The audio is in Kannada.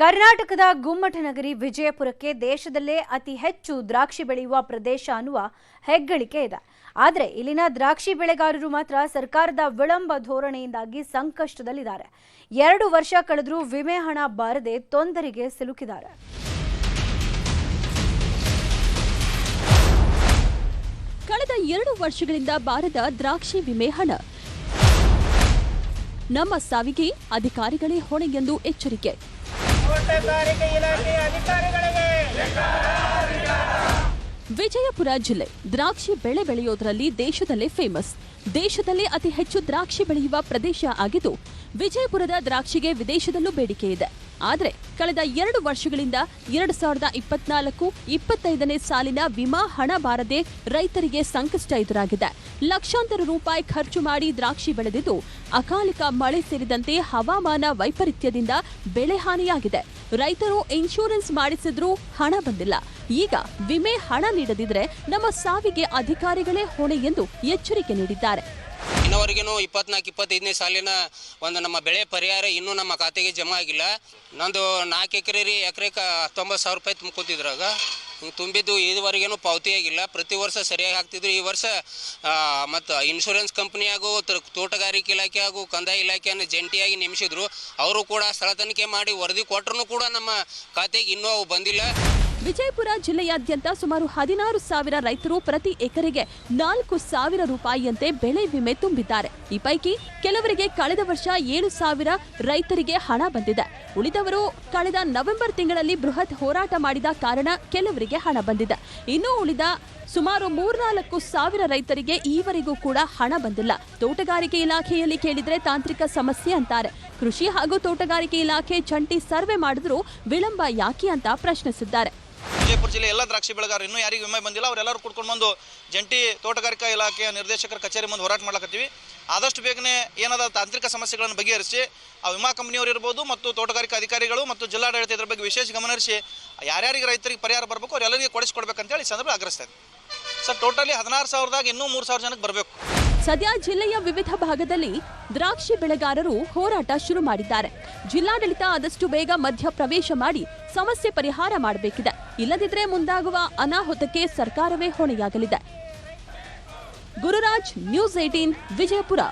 ಕರ್ನಾಟಕದ ಗುಮ್ಮಟನಗರಿ ವಿಜಯಪುರಕ್ಕೆ ದೇಶದಲ್ಲೇ ಅತಿ ಹೆಚ್ಚು ದ್ರಾಕ್ಷಿ ಬೆಳೆಯುವ ಪ್ರದೇಶ ಅನ್ನುವ ಹೆಗ್ಗಳಿಕೆ ಇದೆ. ಆದರೆ ಇಲ್ಲಿನ ದ್ರಾಕ್ಷಿ ಬೆಳೆಗಾರರು ಮಾತ್ರ ಸರ್ಕಾರದ ವಿಳಂಬ ಧೋರಣೆಯಿಂದಾಗಿ ಸಂಕಷ್ಟದಲ್ಲಿದ್ದಾರೆ. ಎರಡು ವರ್ಷ ಕಳೆದರೂ ವಿಮೆ ಹಣ ಬಾರದೆ ತೊಂದರೆಗೆ ಸಿಲುಕಿದ್ದಾರೆ. ಕಳೆದ ಎರಡು ವರ್ಷಗಳಿಂದ ಬಾರದ ದ್ರಾಕ್ಷಿ ವಿಮೆ ಹಣ. ನಮ್ಮ ಸಾವಿಗೆ ಅಧಿಕಾರಿಗಳೇ ಹೊಣೆ ಎಂದು ಎಚ್ಚರಿಕೆ. ತೋಟಗಾರಿಕೆ ಇಲಾಖೆ ಅಧಿಕಾರಿಗಳಿಗೆ. ವಿಜಯಪುರ ಜಿಲ್ಲೆ ದ್ರಾಕ್ಷಿ ಬೆಳೆ ಬೆಳೆಯೋದ್ರಲ್ಲಿ ದೇಶದಲ್ಲೇ ಫೇಮಸ್ ದೇಶದಲ್ಲೇ ಅತಿ ಹೆಚ್ಚು ದ್ರಾಕ್ಷಿ ಬೆಳೆಯುವ ಪ್ರದೇಶ ಆಗಿದ್ದು, ವಿಜಯಪುರದ ದ್ರಾಕ್ಷಿಗೆ ವಿದೇಶದಲ್ಲೂ ಬೇಡಿಕೆ ಇದೆ. ಆದರೆ ಕಳೆದ ಎರಡು ವರ್ಷಗಳಿಂದ ಎರಡು ಸಾವಿರದ ಇಪ್ಪತ್ನಾಲ್ಕು ಇಪ್ಪತ್ತೈದನೇ ಸಾಲಿನ ವಿಮಾ ಹಣ ಬಾರದೆ ರೈತರಿಗೆ ಸಂಕಷ್ಟ ಎದುರಾಗಿದೆ. ಲಕ್ಷಾಂತರ ರೂಪಾಯಿ ಖರ್ಚು ಮಾಡಿ ದ್ರಾಕ್ಷಿ ಬೆಳೆದಿದ್ದು ಅಕಾಲಿಕ ಮಳೆ ಸೇರಿದಂತೆ ಹವಾಮಾನ ವೈಪರೀತ್ಯದಿಂದ ಬೆಳೆ ಹಾನಿಯಾಗಿದೆ. ರೈತರು ಇನ್ಶೂರೆನ್ಸ್ ಮಾಡಿಸಿದ್ರೂ ಹಣ ಬಂದಿಲ್ಲ. ಈಗ ವಿಮೆ ಹಣ ನೀಡದಿದ್ರೆ ನಮ್ಮ ಸಾವಿಗೆ ಅಧಿಕಾರಿಗಳೇ ಹೊಣೆ ಎಂದು ಎಚ್ಚರಿಕೆ ನೀಡಿದ್ದಾರೆ. ಇನ್ನವರೆಗೂ ಇಪ್ಪತ್ನಾಲ್ಕು, ಇಪ್ಪತ್ತೈದನೇ ಸಾಲಿನ ಒಂದು ನಮ್ಮ ಬೆಳೆ ಪರಿಹಾರ ಇನ್ನೂ ನಮ್ಮ ಖಾತೆಗೆ ಜಮಾ ಆಗಿಲ್ಲ. ನಂದು ನಾಲ್ಕು ಎಕರೆ ರೀ ಎಕರೆಗೆ ಹತ್ತೊಂಬತ್ತು ಸಾವಿರ ರೂಪಾಯಿ ತುಂಬ್ಕೊತಿದ್ರಾಗ ತುಂಬಿದ್ದು ಇದುವರೆಗೇನು ಪಾವತಿ ಆಗಿಲ್ಲ. ಪ್ರತಿ ವರ್ಷ ಸರಿಯಾಗಿ ಹಾಕ್ತಿದ್ರು. ಈ ವರ್ಷ ಮತ್ತು ಇನ್ಶೂರೆನ್ಸ್ ಕಂಪ್ನಿ ಹಾಗೂ ತೋಟಗಾರಿಕೆ ಇಲಾಖೆ ಹಾಗೂ ಕಂದಾಯ ಇಲಾಖೆಯನ್ನು ಜಂಟಿಯಾಗಿ ನೇಮಿಸಿದ್ರು. ಅವರು ಕೂಡ ಸ್ಥಳ ತನಿಖೆ ಮಾಡಿ ವರದಿ ಕೊಟ್ಟರು ಕೂಡ ನಮ್ಮ ಖಾತೆಗೆ ಇನ್ನೂ ಅವು ಬಂದಿಲ್ಲ. ವಿಜಯಪುರ ಜಿಲ್ಲೆಯಾದ್ಯಂತ ಸುಮಾರು ಹದಿನಾರು ಸಾವಿರ ರೈತರು ಪ್ರತಿ ಎಕರೆಗೆ ನಾಲ್ಕು ಸಾವಿರ ರೂಪಾಯಿಯಂತೆ ಬೆಳೆ ವಿಮೆ ತುಂಬಿದ್ದಾರೆ. ಈ ಪೈಕಿ ಕೆಲವರಿಗೆ ಕಳೆದ ವರ್ಷ ಏಳು ಸಾವಿರ ರೈತರಿಗೆ ಹಣ ಬಂದಿದೆ. ಉಳಿದವರು ಕಳೆದ ನವೆಂಬರ್ ತಿಂಗಳಲ್ಲಿ ಬೃಹತ್ ಹೋರಾಟ ಮಾಡಿದ ಕಾರಣ ಕೆಲವರಿಗೆ ಹಣ ಬಂದಿದೆ. ಇನ್ನು ಉಳಿದ ಸುಮಾರು ಮೂರ್ನಾಲ್ಕು ಸಾವಿರ ರೈತರಿಗೆ ಈವರೆಗೂ ಕೂಡ ಹಣ ಬಂದಿಲ್ಲ. ತೋಟಗಾರಿಕೆ ಇಲಾಖೆಯಲ್ಲಿ ಕೇಳಿದ್ರೆ ತಾಂತ್ರಿಕ ಸಮಸ್ಯೆ ಅಂತಾರೆ. ಕೃಷಿ ಹಾಗೂ ತೋಟಗಾರಿಕೆ ಇಲಾಖೆ ಜಂಟಿ ಸರ್ವೆ ಮಾಡಿದ್ರೂ ವಿಳಂಬ ಯಾಕೆ ಅಂತ ಪ್ರಶ್ನಿಸಿದ್ದಾರೆ. ವಿಜಯಪುರ ಜಿಲ್ಲೆ ಎಲ್ಲ ದ್ರಾಕ್ಷಿ ಬೆಳೆಗಾರರು ಇನ್ನೂ ಯಾರಿಗೂ ವಿಮೆ ಬಂದಿಲ್ಲ. ಅವರೆಲ್ಲರೂ ಕುಡ್ಕೊಂಡು ಬಂದು ಜಂಟಿ ತೋಟಗಾರಿಕಾ ಇಲಾಖೆಯ ನಿರ್ದೇಶಕರ ಕಚೇರಿ ಮುಂದೆ ಹೋರಾಟ ಮಾಡ್ಲಕತ್ತೀವಿ. ಆದಷ್ಟು ಬೇಗನೆ ಏನಾದ ತಾಂತ್ರಿಕ ಸಮಸ್ಯೆಗಳನ್ನು ಬಗೆಹರಿಸಿ ಆ ವಿಮಾ ಕಂಪನಿಯವರು ಇರ್ಬೋದು ಮತ್ತು ತೋಟಗಾರಿಕಾ ಅಧಿಕಾರಿಗಳು ಮತ್ತು ಜಿಲ್ಲಾಡಳಿತ ಇದರ ಬಗ್ಗೆ ವಿಶೇಷ ಗಮನಹರಿಸಿ ಯಾರ್ಯಾರಿಗೆ ರೈತರಿಗೆ ಪರಿಹಾರ ಬರಬೇಕು ಅವರೆಲ್ಲರಿಗೆ ಕೊಡಿಸ್ಕೊಡ್ಬೇಕಂತೇಳಿ ಸಂದರ್ಭ ಆಗ್ರಹಿಸ್ತಾ ಇದ್ದೀನಿ ಸರ್, ಟೋಟಲಿ ಹದಿನಾರು ಸಾವಿರದಾಗ ಇನ್ನೂ ಮೂರು ಸಾವಿರ ಜನಕ್ಕೆ ಬರಬೇಕು. ಸದ್ಯ ಜಿಲ್ಲೆಯ ವಿವಿಧ ಭಾಗದಲ್ಲಿ ದ್ರಾಕ್ಷಿ ಬೆಳೆಗಾರರು ಹೋರಾಟ ಶುರು ಮಾಡಿದ್ದಾರೆ. ಜಿಲ್ಲಾಡಳಿತ ಆದಷ್ಟು ಬೇಗ ಮಧ್ಯ ಪ್ರವೇಶ ಮಾಡಿ ಸಮಸ್ಯೆ ಪರಿಹಾರ ಮಾಡಬೇಕಿದೆ. ಇಲ್ಲದಿದ್ರೆ ಮುಂದಾಗುವ ಅನಾಹುತಕ್ಕೆ ಸರ್ಕಾರವೇ ಹೊಣೆಯಾಗಲಿದೆ. Gururaj, news eighteen, Vijayapura.